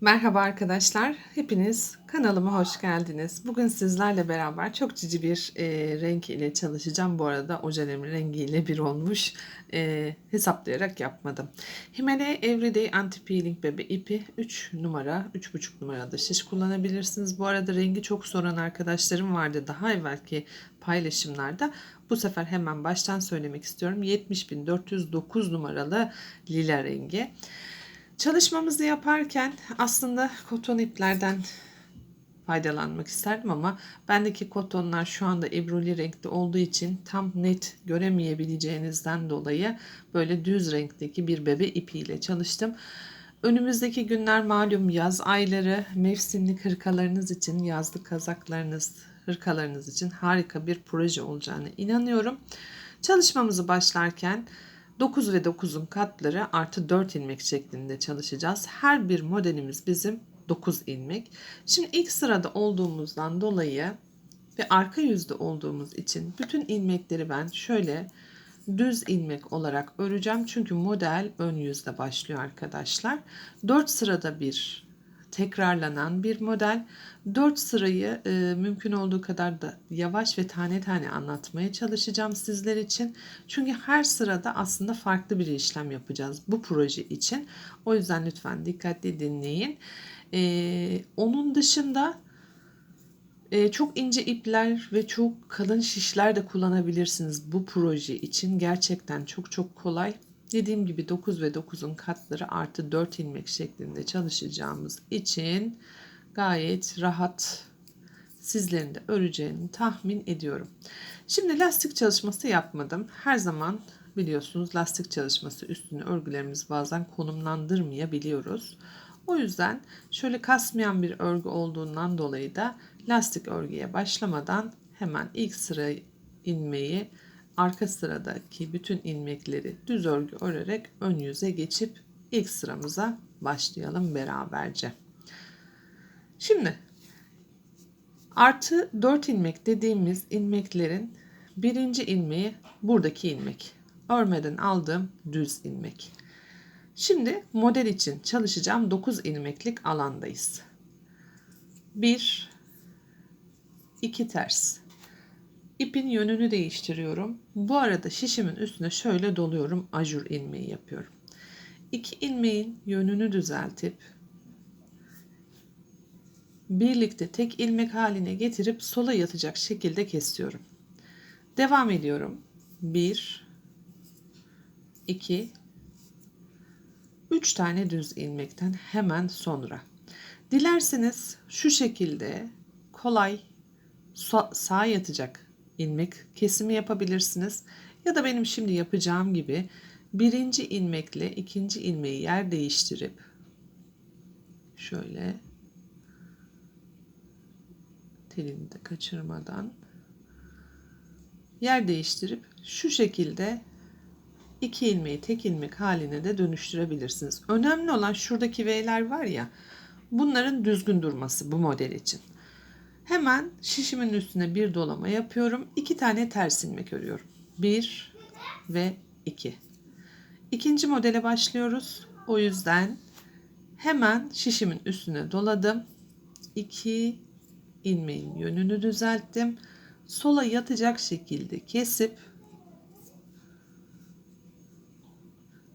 Merhaba arkadaşlar, hepiniz kanalıma hoş geldiniz. Bugün sizlerle beraber çok cici bir e, renk ile çalışacağım. Bu arada ojelerim rengiyle bir olmuş. E, hesaplayarak yapmadım. Himalaya Everyday Anti Peeling Bebe ipi 3 numara, 3,5 numarada şiş kullanabilirsiniz. Bu arada rengi çok soran arkadaşlarım vardı daha evvelki paylaşımlarda. Bu sefer hemen baştan söylemek istiyorum. 70.409 numaralı lila rengi. Çalışmamızı yaparken aslında koton iplerden faydalanmak isterdim ama bendeki kotonlar şu anda ebruli renkte olduğu için tam net göremeyebileceğinizden dolayı böyle düz renkteki bir bebe ipiyle çalıştım. Önümüzdeki günler malum yaz ayları, mevsimlik hırkalarınız için, yazlık kazaklarınız, hırkalarınız için harika bir proje olacağını inanıyorum. Çalışmamızı başlarken 9 ve 9'un katları artı 4 ilmek şeklinde çalışacağız. Her bir modelimiz bizim 9 ilmek. Şimdi ilk sırada olduğumuzdan dolayı ve arka yüzde olduğumuz için bütün ilmekleri ben şöyle düz ilmek olarak öreceğim. Çünkü model ön yüzde başlıyor arkadaşlar. 4 sırada bir tekrarlanan bir model. 4 sırayı e, mümkün olduğu kadar da yavaş ve tane tane anlatmaya çalışacağım sizler için. Çünkü her sırada aslında farklı bir işlem yapacağız bu proje için. O yüzden lütfen dikkatli dinleyin. E, onun dışında e, çok ince ipler ve çok kalın şişler de kullanabilirsiniz bu proje için. Gerçekten çok çok kolay. Dediğim gibi 9 ve 9'un katları artı 4 ilmek şeklinde çalışacağımız için gayet rahat sizlerin de öreceğini tahmin ediyorum. Şimdi lastik çalışması yapmadım. Her zaman biliyorsunuz lastik çalışması üstüne örgülerimiz bazen konumlandırmayabiliyoruz. O yüzden şöyle kasmayan bir örgü olduğundan dolayı da lastik örgüye başlamadan hemen ilk sıra ilmeği arka sıradaki bütün ilmekleri düz örgü örerek ön yüze geçip ilk sıramıza başlayalım beraberce. Şimdi artı 4 ilmek dediğimiz ilmeklerin birinci ilmeği buradaki ilmek. Örmeden aldığım düz ilmek. Şimdi model için çalışacağım 9 ilmeklik alandayız. 1 2 ters İpin yönünü değiştiriyorum. Bu arada şişimin üstüne şöyle doluyorum. Ajur ilmeği yapıyorum. İki ilmeğin yönünü düzeltip birlikte tek ilmek haline getirip sola yatacak şekilde kesiyorum. Devam ediyorum. 1 2 3 tane düz ilmekten hemen sonra. Dilerseniz şu şekilde kolay sağ yatacak ilmek kesimi yapabilirsiniz. Ya da benim şimdi yapacağım gibi birinci ilmekle ikinci ilmeği yer değiştirip şöyle telini de kaçırmadan yer değiştirip şu şekilde iki ilmeği tek ilmek haline de dönüştürebilirsiniz. Önemli olan şuradaki V'ler var ya bunların düzgün durması bu model için. Hemen şişimin üstüne bir dolama yapıyorum. İki tane ters ilmek örüyorum. Bir ve iki. İkinci modele başlıyoruz. O yüzden hemen şişimin üstüne doladım. İki ilmeğin yönünü düzelttim. Sola yatacak şekilde kesip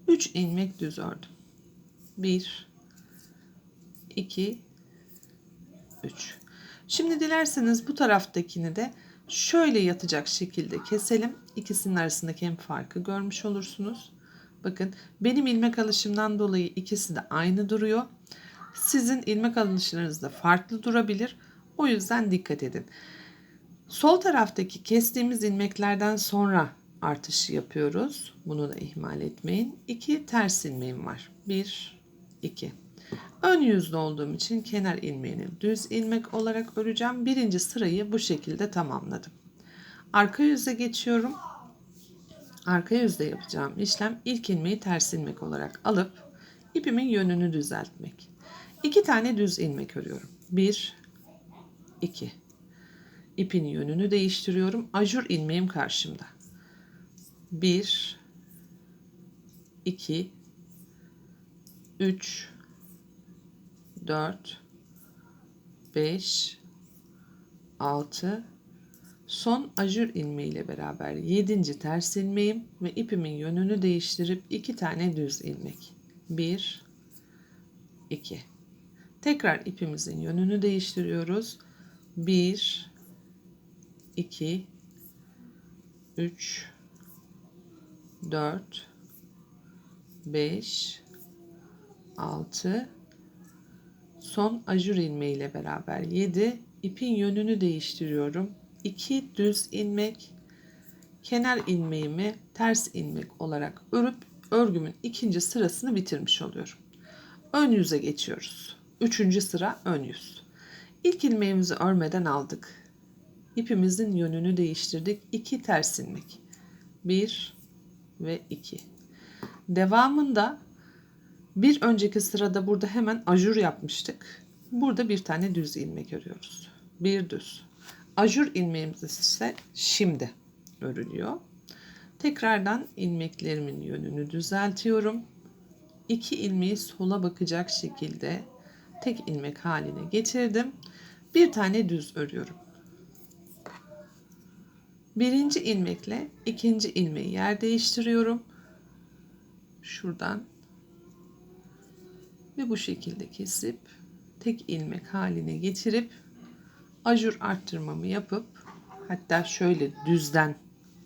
3 ilmek düz ördüm. 1 2 3 Şimdi dilerseniz bu taraftakini de şöyle yatacak şekilde keselim. İkisinin arasındaki hem farkı görmüş olursunuz. Bakın benim ilmek alışımdan dolayı ikisi de aynı duruyor. Sizin ilmek alışlarınız da farklı durabilir. O yüzden dikkat edin. Sol taraftaki kestiğimiz ilmeklerden sonra artışı yapıyoruz. Bunu da ihmal etmeyin. 2 ters ilmeğim var. 1 2 Ön yüzde olduğum için kenar ilmeğini düz ilmek olarak öreceğim. Birinci sırayı bu şekilde tamamladım. Arka yüze geçiyorum. Arka yüzde yapacağım işlem ilk ilmeği ters ilmek olarak alıp ipimin yönünü düzeltmek. İki tane düz ilmek örüyorum. Bir, iki. İpin yönünü değiştiriyorum. Ajur ilmeğim karşımda. Bir, iki, üç, 4 5 6 son ajur ilmeği ile beraber 7. ters ilmeğim ve ipimin yönünü değiştirip 2 tane düz ilmek 1 2 tekrar ipimizin yönünü değiştiriyoruz. 1 2 3 4 5 6 son ajur ilmeği ile beraber 7 ipin yönünü değiştiriyorum. 2 düz ilmek kenar ilmeğimi ters ilmek olarak örüp örgümün ikinci sırasını bitirmiş oluyorum. Ön yüze geçiyoruz. Üçüncü sıra ön yüz. İlk ilmeğimizi örmeden aldık. İpimizin yönünü değiştirdik. 2 ters ilmek 1 ve 2 devamında bir önceki sırada burada hemen ajur yapmıştık. Burada bir tane düz ilmek örüyoruz. Bir düz. Ajur ilmeğimiz ise şimdi örülüyor. Tekrardan ilmeklerimin yönünü düzeltiyorum. İki ilmeği sola bakacak şekilde tek ilmek haline getirdim. Bir tane düz örüyorum. Birinci ilmekle ikinci ilmeği yer değiştiriyorum. Şuradan ve bu şekilde kesip tek ilmek haline getirip ajur arttırmamı yapıp hatta şöyle düzden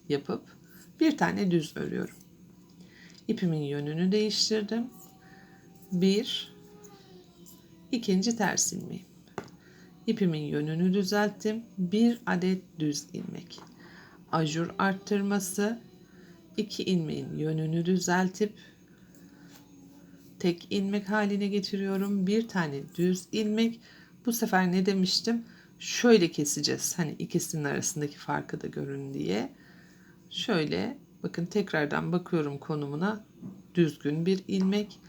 yapıp bir tane düz örüyorum. İpimin yönünü değiştirdim. Bir, ikinci ters ilmeğim. İpimin yönünü düzelttim. Bir adet düz ilmek. Ajur arttırması, iki ilmeğin yönünü düzeltip tek ilmek haline getiriyorum. Bir tane düz ilmek. Bu sefer ne demiştim? Şöyle keseceğiz. Hani ikisinin arasındaki farkı da görün diye. Şöyle bakın tekrardan bakıyorum konumuna. Düzgün bir ilmek.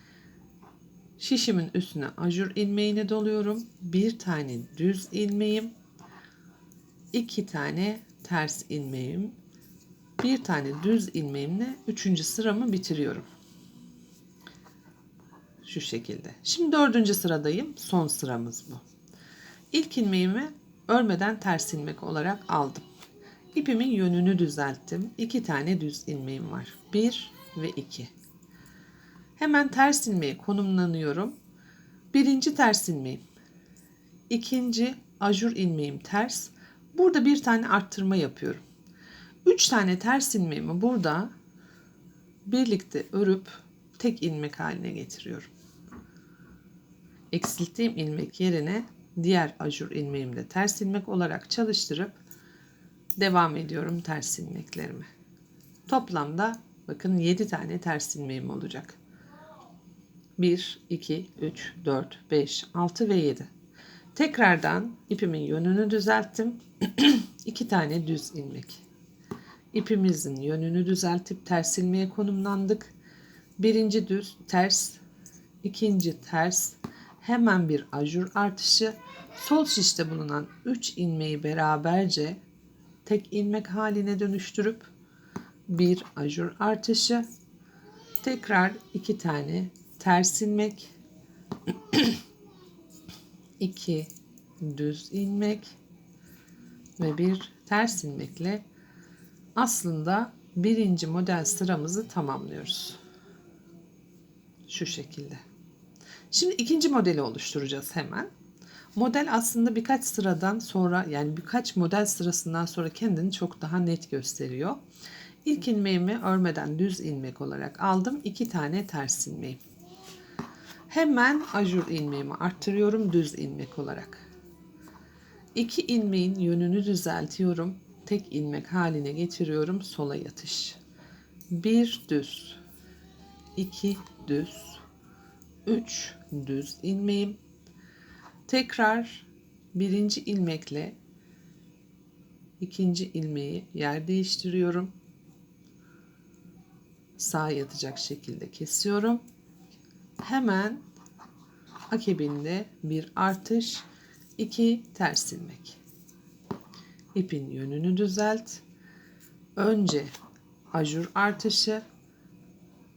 Şişimin üstüne ajur ilmeğini doluyorum. Bir tane düz ilmeğim. iki tane ters ilmeğim. Bir tane düz ilmeğimle üçüncü sıramı bitiriyorum. Şu şekilde. Şimdi dördüncü sıradayım. Son sıramız bu. İlk ilmeğimi örmeden ters ilmek olarak aldım. İpimin yönünü düzelttim. İki tane düz ilmeğim var. Bir ve iki. Hemen ters ilmeği konumlanıyorum. Birinci ters ilmeğim. İkinci ajur ilmeğim ters. Burada bir tane arttırma yapıyorum. Üç tane ters ilmeğimi burada birlikte örüp tek ilmek haline getiriyorum eksilttiğim ilmek yerine diğer ajur ilmeğimle ters ilmek olarak çalıştırıp devam ediyorum ters ilmeklerimi. Toplamda bakın 7 tane ters ilmeğim olacak. 1, 2, 3, 4, 5, 6 ve 7. Tekrardan ipimin yönünü düzelttim. 2 tane düz ilmek. İpimizin yönünü düzeltip ters ilmeğe konumlandık. Birinci düz ters, ikinci ters, hemen bir ajur artışı sol şişte bulunan 3 ilmeği beraberce tek ilmek haline dönüştürüp bir ajur artışı tekrar iki tane ters ilmek iki düz ilmek ve bir ters ilmekle aslında birinci model sıramızı tamamlıyoruz. Şu şekilde. Şimdi ikinci modeli oluşturacağız hemen. Model aslında birkaç sıradan sonra yani birkaç model sırasından sonra kendini çok daha net gösteriyor. İlk ilmeğimi örmeden düz ilmek olarak aldım. iki tane ters ilmeğim. Hemen ajur ilmeğimi arttırıyorum düz ilmek olarak. İki ilmeğin yönünü düzeltiyorum. Tek ilmek haline getiriyorum. Sola yatış. Bir düz. iki düz 3 düz ilmeğim. Tekrar birinci ilmekle ikinci ilmeği yer değiştiriyorum. Sağ yatacak şekilde kesiyorum. Hemen akibinde bir artış, iki ters ilmek. İpin yönünü düzelt. Önce ajur artışı,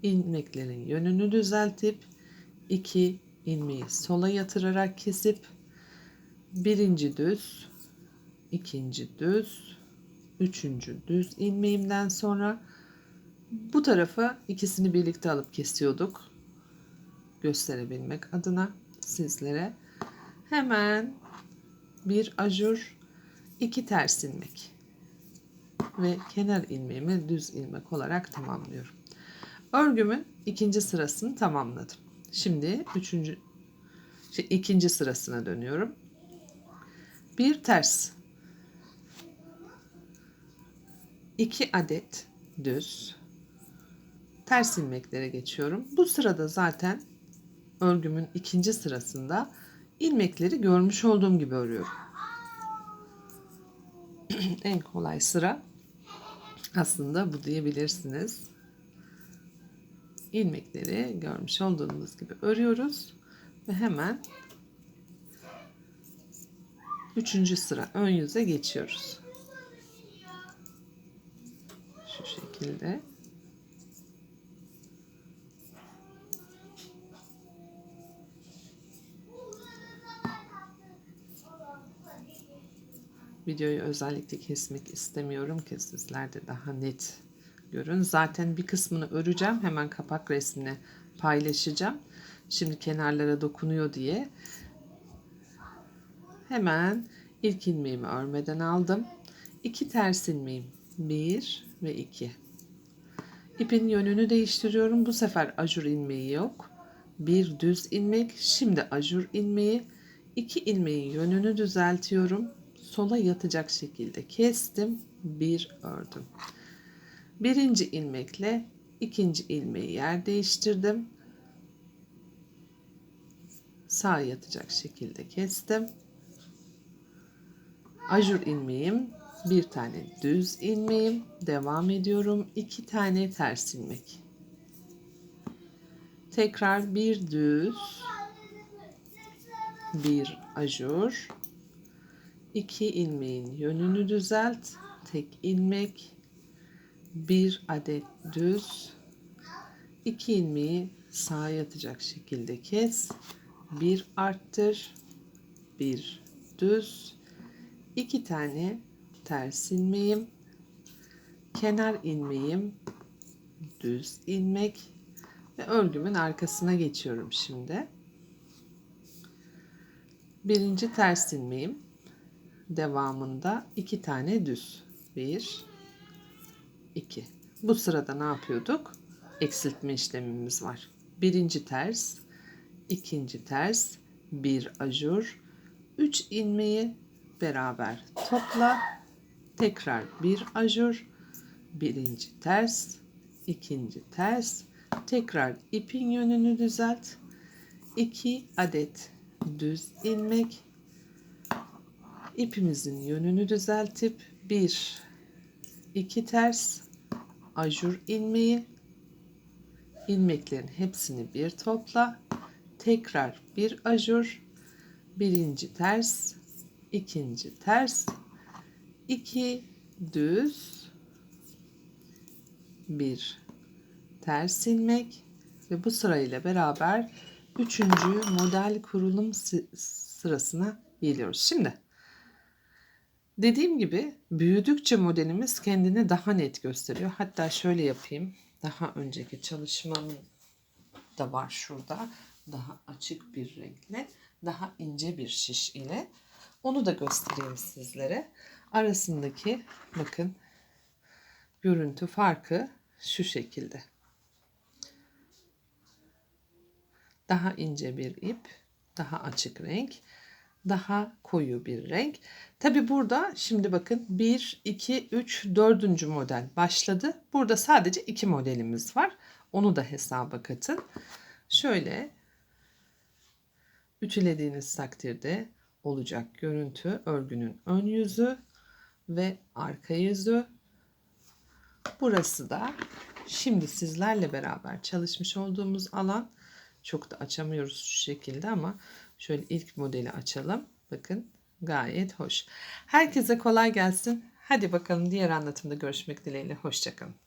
ilmeklerin yönünü düzeltip 2 ilmeği sola yatırarak kesip birinci düz, ikinci düz, üçüncü düz ilmeğimden sonra bu tarafa ikisini birlikte alıp kesiyorduk. Gösterebilmek adına sizlere. Hemen bir ajur, iki ters ilmek ve kenar ilmeğimi düz ilmek olarak tamamlıyorum. Örgümün ikinci sırasını tamamladım. Şimdi üçüncü, şey, ikinci sırasına dönüyorum. Bir ters, iki adet düz, ters ilmeklere geçiyorum. Bu sırada zaten örgümün ikinci sırasında ilmekleri görmüş olduğum gibi örüyorum. en kolay sıra aslında bu diyebilirsiniz. İlmekleri görmüş olduğunuz gibi örüyoruz ve hemen üçüncü sıra ön yüze geçiyoruz. Şu şekilde. Videoyu özellikle kesmek istemiyorum ki sizler de daha net görün. Zaten bir kısmını öreceğim. Hemen kapak resmini paylaşacağım. Şimdi kenarlara dokunuyor diye. Hemen ilk ilmeğimi örmeden aldım. İki ters ilmeğim. Bir ve iki. İpin yönünü değiştiriyorum. Bu sefer ajur ilmeği yok. Bir düz ilmek. Şimdi ajur ilmeği. İki ilmeğin yönünü düzeltiyorum sola yatacak şekilde kestim. Bir ördüm. Birinci ilmekle ikinci ilmeği yer değiştirdim. Sağ yatacak şekilde kestim. Ajur ilmeğim, bir tane düz ilmeğim, devam ediyorum. iki tane ters ilmek. Tekrar bir düz, bir ajur, 2 ilmeğin yönünü düzelt. Tek ilmek, bir adet düz, 2 ilmeği sağa yatacak şekilde kes. Bir arttır, bir düz, iki tane ters ilmeğim, kenar ilmeğim, düz ilmek ve örgümün arkasına geçiyorum şimdi. Birinci ters ilmeğim, devamında iki tane düz. Bir, iki. Bu sırada ne yapıyorduk? Eksiltme işlemimiz var. Birinci ters, ikinci ters, bir ajur, üç ilmeği beraber topla. Tekrar bir ajur, birinci ters, ikinci ters, tekrar ipin yönünü düzelt. 2 adet düz ilmek ipimizin yönünü düzeltip bir iki ters ajur ilmeği. İlmeklerin hepsini bir topla. Tekrar bir ajur. Birinci ters ikinci ters. İki düz. Bir ters ilmek. Ve bu sırayla beraber üçüncü model kurulum sırasına geliyoruz. Şimdi Dediğim gibi büyüdükçe modelimiz kendini daha net gösteriyor. Hatta şöyle yapayım. Daha önceki çalışmamın da var şurada. Daha açık bir renkle, daha ince bir şiş ile. Onu da göstereyim sizlere. Arasındaki bakın görüntü farkı şu şekilde. Daha ince bir ip, daha açık renk daha koyu bir renk. Tabi burada şimdi bakın 1, 2, 3, 4. model başladı. Burada sadece 2 modelimiz var. Onu da hesaba katın. Şöyle ütülediğiniz takdirde olacak görüntü örgünün ön yüzü ve arka yüzü. Burası da şimdi sizlerle beraber çalışmış olduğumuz alan. Çok da açamıyoruz şu şekilde ama Şöyle ilk modeli açalım. Bakın gayet hoş. Herkese kolay gelsin. Hadi bakalım diğer anlatımda görüşmek dileğiyle. Hoşçakalın.